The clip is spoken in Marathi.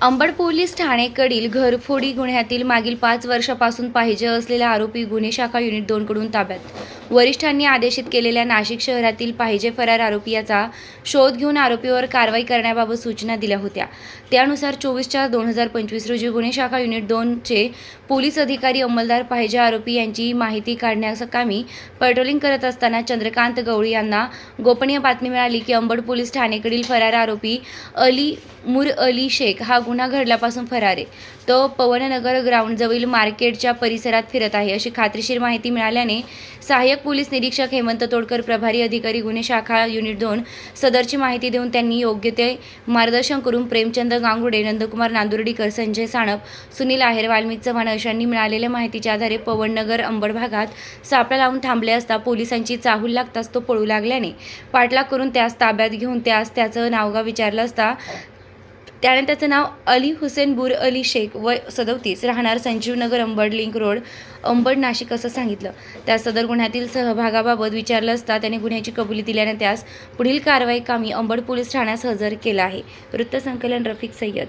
अंबड पोलीस ठाणेकडील घरफोडी गुन्ह्यातील मागील पाच वर्षापासून पाहिजे असलेला आरोपी गुन्हे शाखा युनिट दोनकडून ताब्यात वरिष्ठांनी आदेशित केलेल्या नाशिक शहरातील पाहिजे फरार आरोपी याचा शोध घेऊन आरोपीवर कारवाई करण्याबाबत सूचना दिल्या होत्या. त्यानुसार चोवीस चार दोन हजार पंचवीस रोजी गुन्हे शाखा युनिट दोनचे पोलीस अधिकारी अंमलदार पाहिजे आरोपी यांची माहिती काढण्यासकामी पेट्रोलिंग करत असताना चंद्रकांत गवळी यांना गोपनीय बातमी मिळाली की अंबड पोलीस ठाणेकडील फरार आरोपी अली मुर अली शेख हा गुन्हा घडल्यापासून फरार आहे. तो पवननगर ग्राउंडजवळील मार्केटच्या परिसरात फिरत आहे अशी खात्रीशीर माहिती मिळाल्याने सहाय्यक सहाय्यक पोलीस निरीक्षक हेमंत तोडकर प्रभारी अधिकारी गुन्हे शाखा युनिट दोन सदरची माहिती देऊन त्यांनी योग्य ते मार्गदर्शन करून प्रेमचंद गांगुडे नंदकुमार नांदुर्डीकर संजय साणप सुनील आहेर वाल्मिक चव्हाण अशांनी मिळालेल्या माहितीच्या आधारे पवननगर अंबड भागात सापळा लावून थांबले असता पोलिसांची चाहूल लागताच तो पळू लागल्याने पाठलाग करून त्यास ताब्यात घेऊन त्यास त्याचं नावगाव विचारलं असता त्याने त्याचं नाव अली हुसेन बुर अली शेख वय सदोतीस राहणार संजीवनगर अंबड लिंक रोड अंबड नाशिक असं सांगितलं. त्या सदर गुन्ह्यातील सहभागाबाबत विचारलं असता त्याने गुन्ह्याची कबुली दिल्याने त्यास पुढील कारवाई कामी अंबड पोलीस ठाण्यास हजर केला आहे. वृत्तसंकलन रफिक सय्यद.